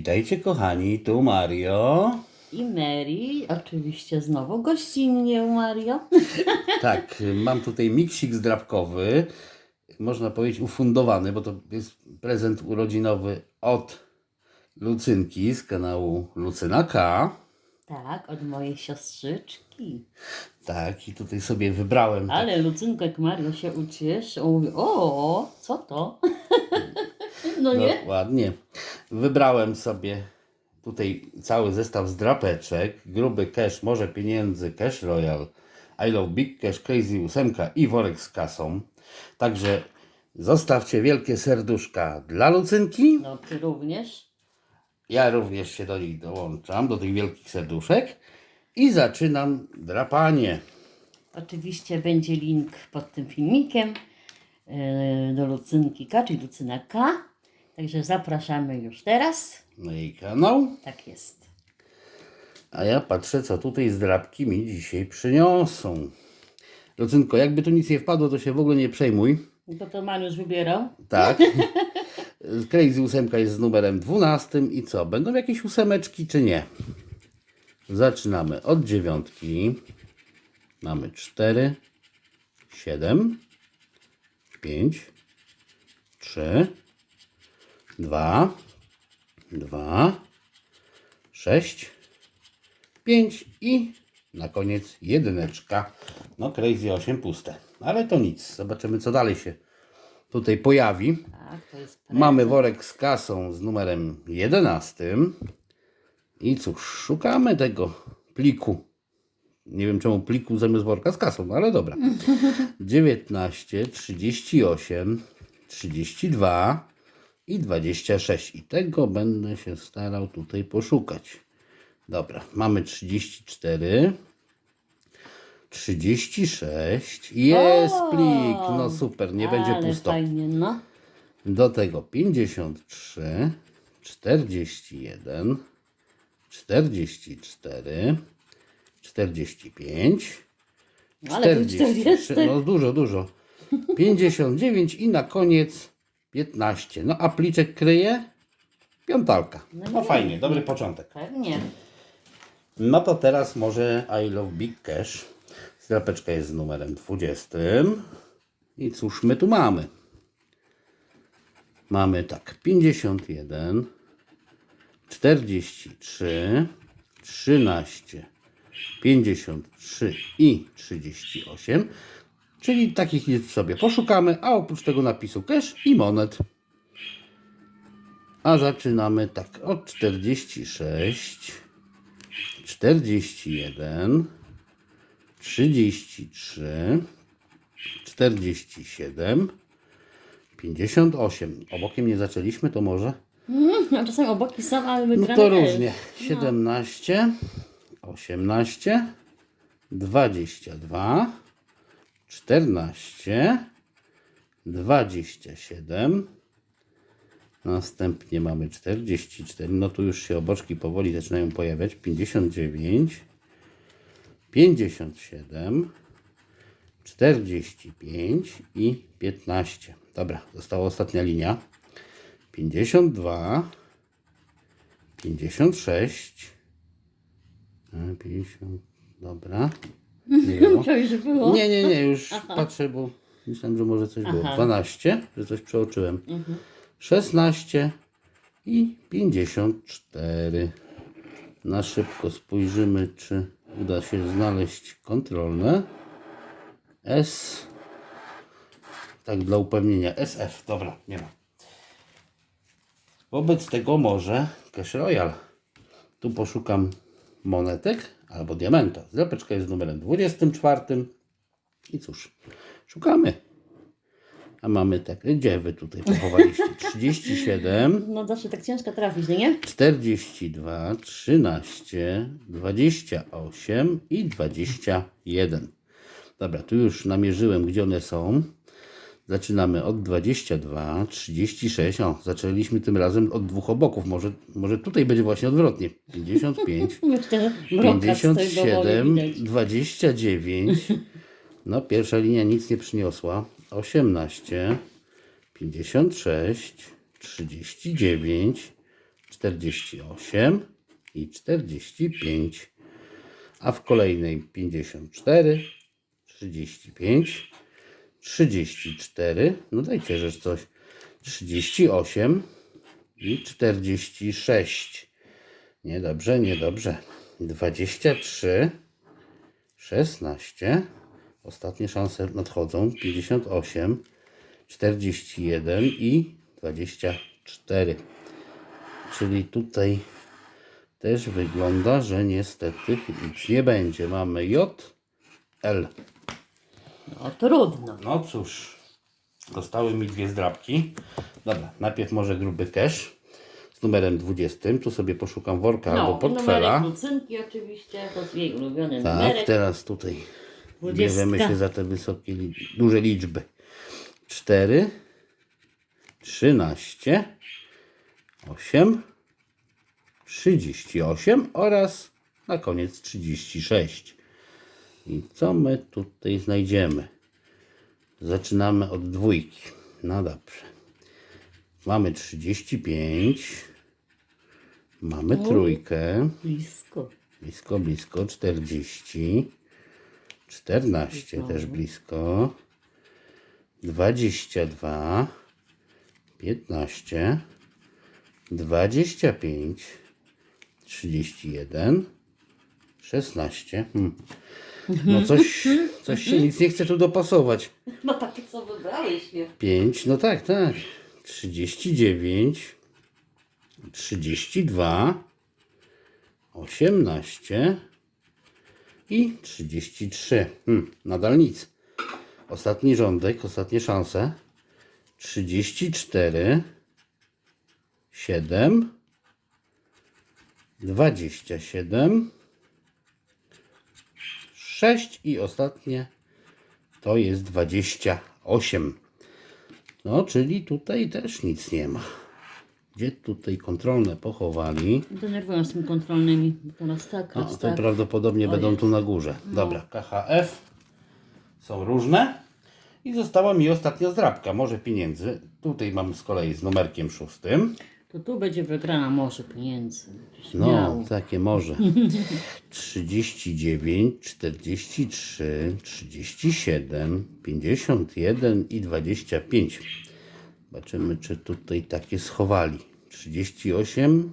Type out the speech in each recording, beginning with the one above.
Witajcie kochani, tu Mario. I Mary, oczywiście znowu gościnnie u Mario. Tak, mam tutaj miksik zdrabkowy, można powiedzieć ufundowany, bo to jest prezent urodzinowy od Lucynki z kanału Lucyna K. Tak, od mojej siostrzyczki. Tak, i tutaj sobie wybrałem. tak- Ale Lucynko jak Mario się ucieszył, mówi, o, co to? no nie? Dokładnie. Wybrałem sobie tutaj cały zestaw zdrapeczek, gruby cash, może pieniędzy, cash royal, I love big cash, crazy 8 i worek z kasą. Także zostawcie wielkie serduszka dla Lucynki. No ty również. Ja również się do nich dołączam, do tych wielkich serduszek. I zaczynam drapanie. Oczywiście będzie link pod tym filmikiem yy, do Lucynki K, czyli Lucyna K. Także zapraszamy już teraz. na jej kanał. Tak jest. A ja patrzę, co tutaj zdrabki mi dzisiaj przyniosą. Lucynko, jakby tu nic nie wpadło, to się w ogóle nie przejmuj. To to Mariusz wybierał. Tak. Crazy ósemka jest z numerem 12 i co? Będą jakieś ósemeczki czy nie? Zaczynamy od dziewiątki. Mamy 4, 7, 5, 3, 2, 2, 6, 5 i na koniec jedyneczka. No Crazy 8 puste. Ale to nic. Zobaczymy co dalej się tutaj pojawi. Tak. Mamy worek z kasą z numerem 11. I cóż, szukamy tego pliku. Nie wiem czemu pliku zamiast worka z kasą, no ale dobra. 19, 38, 32 i 26. I tego będę się starał tutaj poszukać. Dobra, mamy 34. 36. Jest O! plik. No super, nie będzie pusto. fajnie, no. Do tego 53, 41, 44, 45, No, ale tu 40. no dużo, dużo. 59 i na koniec 15. No a pliczek kryje piątalka. No No nie. fajnie, dobry początek. Pewnie. No to teraz może I Love Big Cash. Skrapeczka jest z numerem 20. I cóż my tu mamy? Mamy tak 51, 43, 13, 53 i 38. Czyli takich liczb sobie poszukamy, a oprócz tego napisu cash i monet. A zaczynamy tak od 46, 41, 33, 47, 58. Obokiem nie zaczęliśmy, to może? Mm, a czasem oboki są, ale No wygrane to różnie. 17, 18, 22, 14, 27. Następnie mamy 44. No tu już się oboczki powoli zaczynają pojawiać. 59, 57, 45 i 15. Dobra, została ostatnia linia. 52, 56, e, 50, dobra. Nie, było. To już było. nie, nie, nie, już patrzę, bo myślałem, że może coś było. Aha. 12, że coś przeoczyłem. Mhm. 16 i 54. Na szybko spojrzymy, czy uda się znaleźć kontrolne. S. Tak dla upewnienia. SF. Dobra, nie ma. Wobec tego może Cash Royal. Tu poszukam monetek albo diamenta. Zlepeczka jest numerem 24. I cóż, szukamy. A mamy tak, gdzie wy tutaj pochowaliście? 37, No zawsze tak ciężko trafić, no nie? 42, 13, 28 i 21. Dobra, tu już namierzyłem, gdzie one są. Zaczynamy od 22, 36. O, zaczęliśmy tym razem od dwóch oboków. Może, może tutaj będzie właśnie odwrotnie. 55, Myślę, że brokat z tego 57, woli widać. 29. No, pierwsza linia nic nie przyniosła. 18, 56, 39, 48 i 45, a w kolejnej 54, 35, 34, no dajcie rzecz coś, 38 i 46. Niedobrze, niedobrze. 23, 16, ostatnie szanse nadchodzą, 58, 41 i 24. Czyli tutaj też wygląda, że niestety nic nie będzie. Mamy J, L. No trudno. No cóż, zostały mi dwie zdrabki. Dobra, najpierw może gruby cash z numerem 20. Tu sobie poszukam worka albo No, portfela. numerek lucynki oczywiście, to jest jej ulubiony Tak, numerek. teraz tutaj Dwudziestka. bierzemy się za te wysokie, duże liczby. 4, 13, 8, 38 oraz na koniec 36. I co my tutaj znajdziemy? Zaczynamy od dwójki. No dobrze. Mamy 35. Mamy Oj. trójkę. Blisko. Blisko, blisko. 40. 14 Blisko. też blisko. 22. 15. 25. 31. 16. Hmm. No coś, coś się nic nie chce tu dopasować. No takie co wybrałeś, nie? 5, no tak, tak. 39, 32, 18 i 33. Hmm, nadal nic. Ostatni rządek, ostatnie szanse. 34, 7, 27, 6 i ostatnie to jest 28. No, czyli tutaj też nic nie ma. Gdzie tutaj kontrolne pochowali? Denerwują z tym kontrolnymi. bo Teraz tak, No, raz to tak. prawdopodobnie O będą Jezu. tu na górze. Dobra, KHF są różne. I została mi ostatnia zdrabka, może pieniędzy. Tutaj mam z kolei z numerkiem szóstym. To tu będzie wygrana może pieniędzy. No, Śmiało. takie może. 39, 43, 37, 51 i 25. Zobaczymy, czy tutaj takie schowali. 38,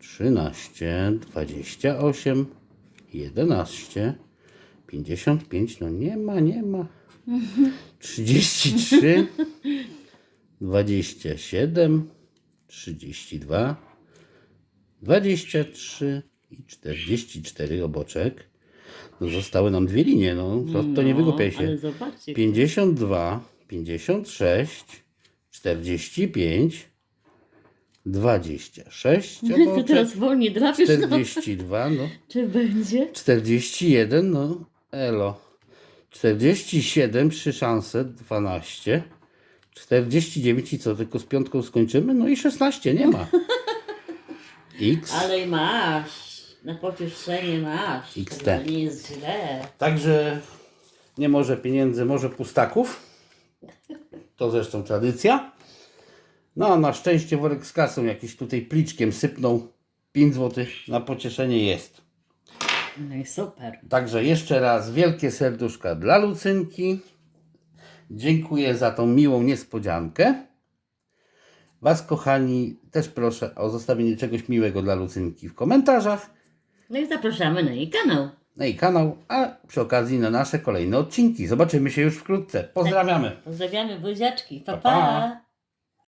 13, 28, 11, 55. No nie ma, nie ma. 33, 27, 32, 23 i 44 oboczek. No zostały nam dwie linie, no to, to nie No, wygłupiaj się. Ale zobaczcie. 52, 56, 45, 26 Ty oboczek, teraz wolniej drapiesz, no. 42, no Czy będzie? 41, no elo. 47, 3 szanse, 12. 49 i co, tylko z piątką skończymy? No i 16, nie ma. X. Ale masz. Na pocieszenie masz. XT. To nie jest źle. Także nie może pieniędzy, może pustaków. To zresztą tradycja. No a na szczęście worek z kasą jakiś tutaj pliczkiem sypnął. 5 zł na pocieszenie jest. No i super. Także jeszcze raz wielkie serduszka dla Lucynki. Dziękuję za tą miłą niespodziankę. Was, kochani, też proszę o zostawienie czegoś miłego dla Lucynki w komentarzach No i zapraszamy na jej kanał. na jej kanał, a przy okazji na nasze kolejne odcinki. Zobaczymy się już wkrótce. Pozdrawiamy. Pozdrawiamy buziaczki. Pa, Pa, pa. pa.